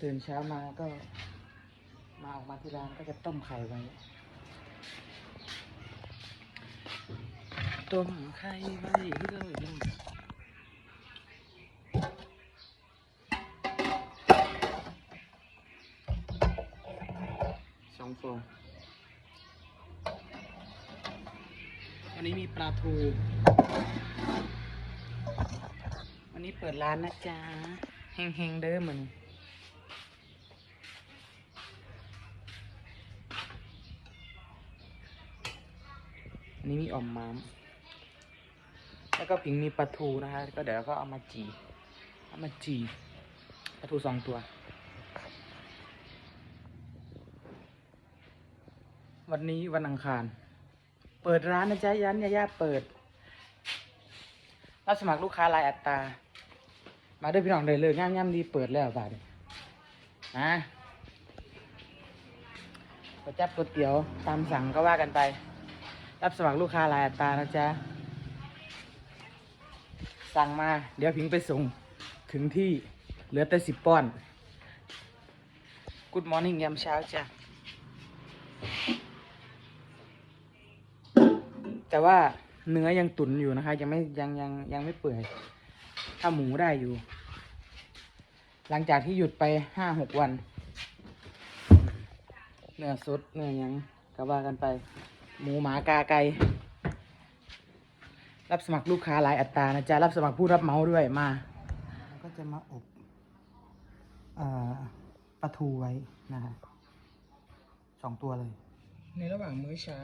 ตื่นเช้ามาก็ มาออกมาที่ร้านก็จะต้มไข่ไว้ ต้มไข่ไว้เลยสองฟองวันนี้มีปลาทูวันนี้เปิดร้านนะจ๊ะเฮงเฮงๆเด้อเหมือน อันนี้มีอ่อมม้ามแล้วก็ผิงมีปลาทูนะคะ ก็เดี๋ยวเราก็เอามาจีเอามาจีปลาทูสองตัว วันนี้วันอังคาร เปิดร้านนะจ๊ะยันยาย่าเปิดรับสมัครลูกค้ารายอัตรามาด้วยพี่น้องเลยเลยง่ามง่ามดีเปิดแล้วบาดนี้นะก๋วยจับก๋วยเตี๋ยวตามสั่งก็ว่ากันไป รับสมัครลูกค้ารายอัตรานะจ๊ะ สั่งมา เดี๋ยวพิงไปส่ง ถึงที่เหลือแต่สิบป้อน Good morning ยามเช้าจ้ะ แต่ว่าเนื้อยังตุ๋นอยู่นะคะ ยังไม่ยังยังยังไม่เปื่อย ถ้าหมูได้อยู่ หลังจากที่หยุดไปห้าหกวัน เนื้อสดเนื้อยังก็ว่ากันไป หมูหมากาไก่รับสมัครลูกค้าหลายอัตรานะจ๊ะรับสมัครผู้รับเหมาด้วยมาก็จะมาอบเอ่อปลาทูไว้นะฮะสองตัวเลย ในระหว่างมื้อเช้า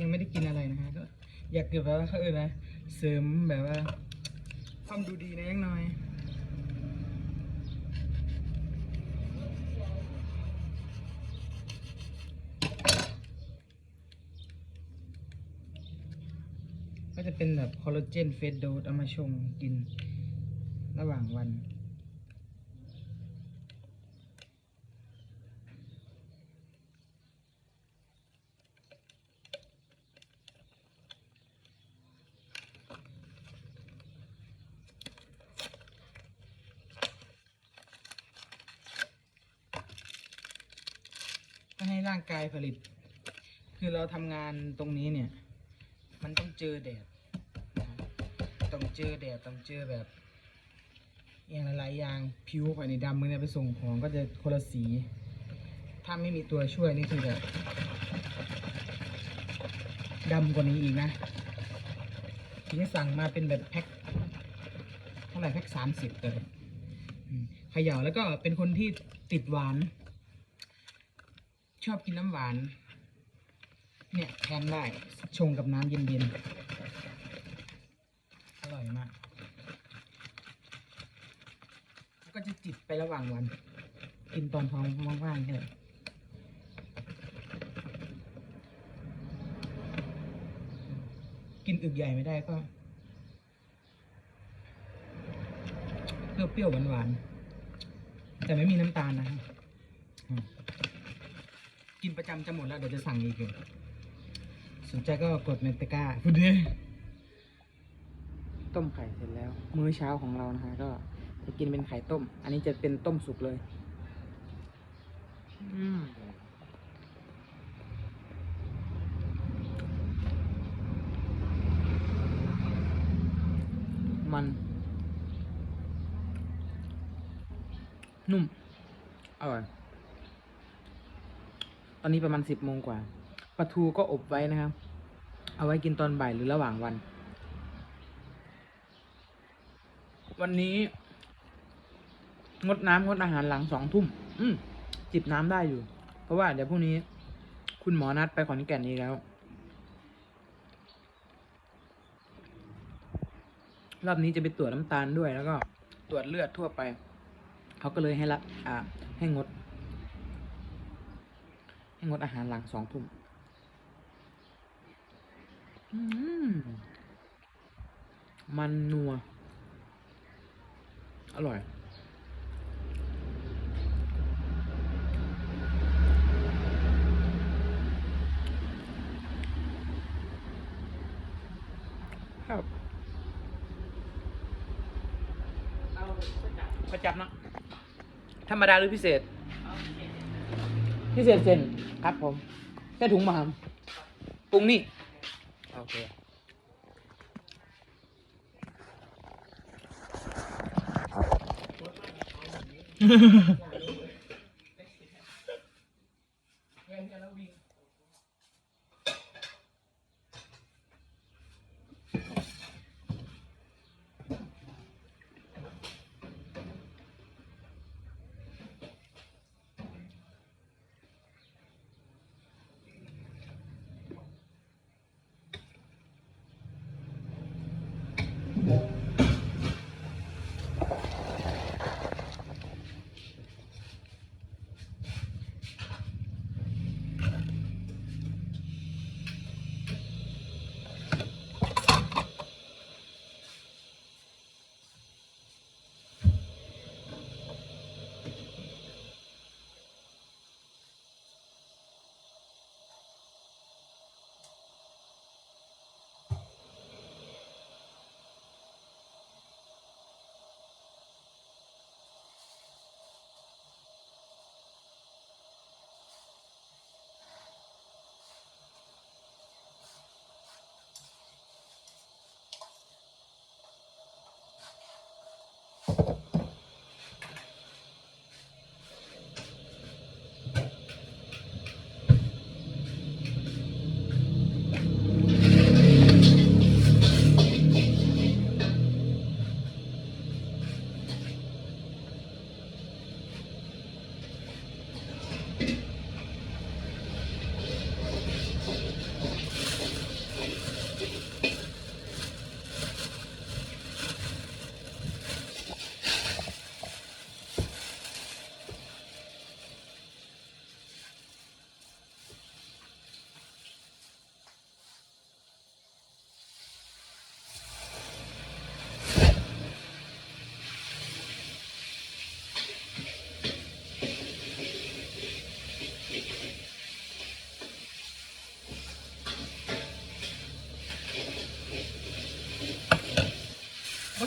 ยังไม่ได้กินอะไรนะฮะก็อยากเก็บแบบว่าเขาเออนะเสริมแบบว่าความดูดีนะยังน้อย ก็จะเป็นแบบคอลลาเจนเฟสโดดเอามาชงกินระหว่างวัน ให้ร่างกายผลิต คือเราทำงานตรงนี้เนี่ย มันต้องเจอแดด เจอแดดต้องเจอแบบอย่างหลายๆอย่างผิวข่อยในดำมือเนี่ยไปส่งของก็จะคนละสี ถ้าไม่มีตัวช่วยนี่คือแบบดำกว่านี้อีกนะทีนี้สั่งมาเป็นแบบแพ็คเท่าไหร่แพ็คสามสิบเลยขย่าแล้วก็เป็นคนที่ติดหวาน ชอบกินน้ำหวาน เนี่ยแทนได้ชงกับน้ำเย็นๆ อร่อยมาก แล้วก็ จะจิบไประหว่างวัน กินตอนท้องว่างๆเนี่ยกินอึกใหญ่ไม่ได้ก็เปรี้ยวๆหวานๆแต่ไม่มีน้ำตาลนะกินประจำจะหมดแล้วเดี๋ยวจะสั่งอีกอยู่สนใจก็กดในตะก้าพูดดิต้มไข่เสร็จแล้ว มื้อเช้าของเรานะคะก็ จะกินเป็นไข่ต้ม อันนี้จะเป็นต้มสุกเลยอืมมัน นุ่ม อร่อย ตอนนี้ประมาณสิบโมงกว่าปลาทูก็อบไว้นะครับ เอาไว้กินตอนบ่ายหรือระหว่างวัน วันนี้ งดน้ำงดอาหารหลังสองทุ่มอืมจิบน้ำได้อยู่ เพราะว่าเดี๋ยวพรุ่งนี้ คุณหมอนัดไปขอนแก่นอีกแล้ว รอบนี้จะไปตรวจน้ำตาลด้วยแล้วก็ตรวจเลือดทั่วไป เขาก็เลยให้รับอ่า ให้งด ให้งดอาหารหลังสองทุ่มมันนัว อร่อย ครับประจับนะธรรมดาหรือพิเศษ พิเศษเซนครับผมแค่ถุงมาครับปรุงนี่โอเคก็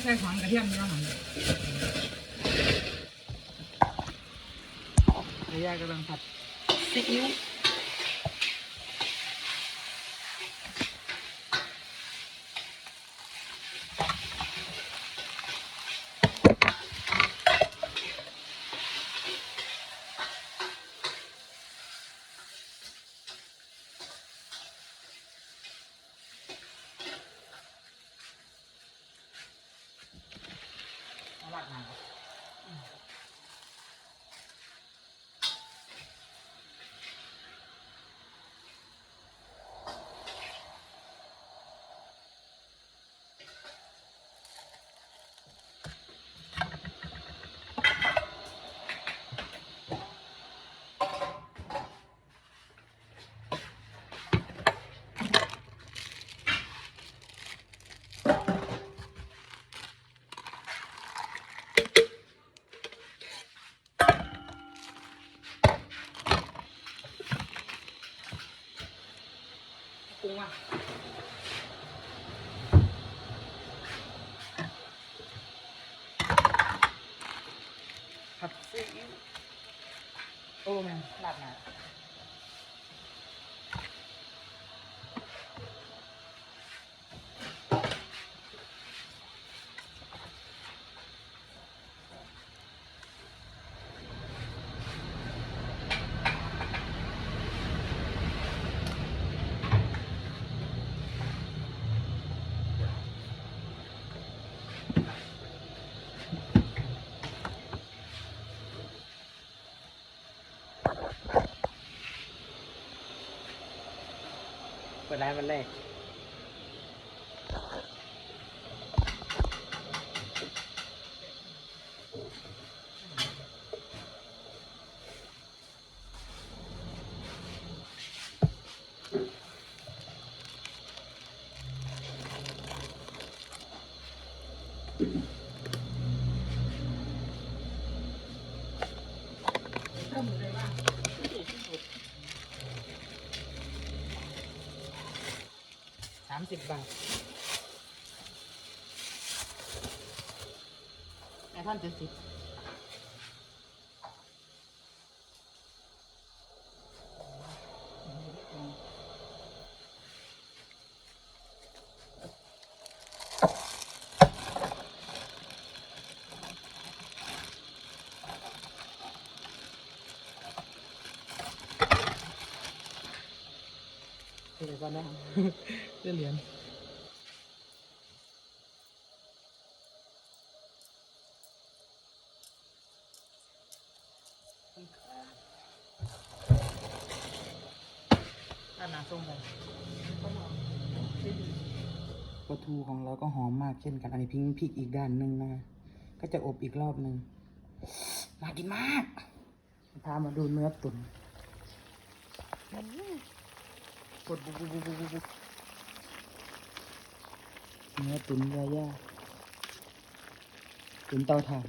ใช้ของกระเทียมนี่นะครับระยะกำลังผัดซีอิ๊ว รุงอะผัดซีอิ๊วโอ้แม่งราดหน้า เปิดร้านวันแรก สิบบาทในท่านเจ็ดสิบ เดี๋ยวก่อนนะเสื้อเหรียญด้านหนาส้มเลยปลาทูของเราก็หอมมากเช่นกัน อันนี้พิงพริกอีกด้านหนึ่งนะ ก็จะอบอีกรอบหนึ่งน่ากินมาก พามาดูเนื้อตุ๋น กดบุบบุบบุบบุบเนื้อตุ๋นยาย่าตุ๋นเตาถ่าน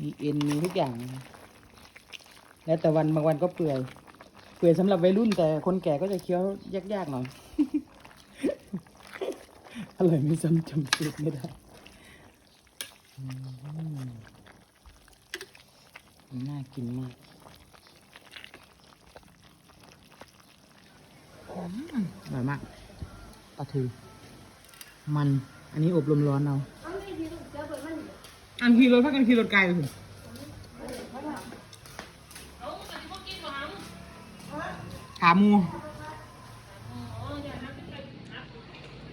มีเอ็นมีทุกอย่าง แล้วแต่วันบางวันก็เปื่อย เปื่อยสำหรับวัยรุ่นแต่คนแก่ก็จะเคี้ยวยากๆหน่อย อร่อยไม่ซ้ำจำสูตรไม่ได้น่ากินมากอืมอ ร่อยมากปลาทูมัน อันนี้อบลมร้อนเอาอันขี่รถพักกันขี่รถไกลไปถึงขาหมู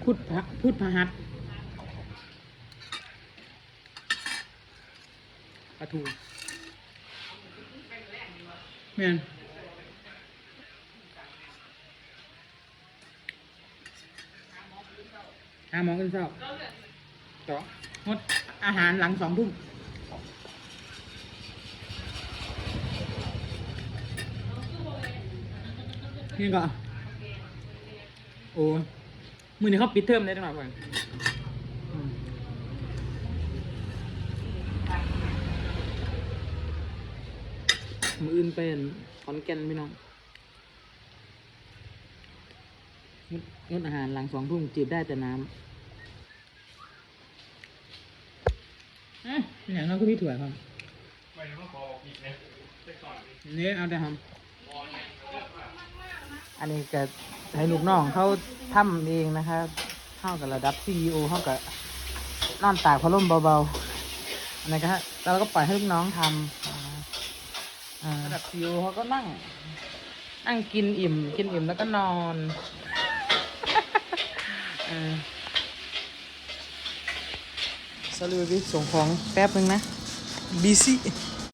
พุทธพระพุทธหัสปลาทูเมียนาหมอกันเช้าต่องดอาหารหลังสองทุ่มนี่ก็โอ้ยมือนี้เขาปิดเทอมได้จังหวะก่อนอืมมืออื่นเป็นขอนแก่นพี่น้องงดงดอาหารหลังสองทุ่มจีบได้แต่น้ำ อะอย่างนั้นก็พี่ถั่วครับนี่เอาแต่ทำอันนี้จะให้ลูกน้องเขาทำเองนะคะเข้ากับระดับซีอีโอเข้ากับนอนตากพัดลมเบาๆอันนี้ก็ฮะแล้วเราก็ปล่อยให้ลูกน้องทำอ่าระดับซีอีโอเขาก็นั่ง นั่งกินอิ่ม กินอิ่มแล้วก็นอน เออ สรุปวิส่งของแป๊บนึงนะบีซี่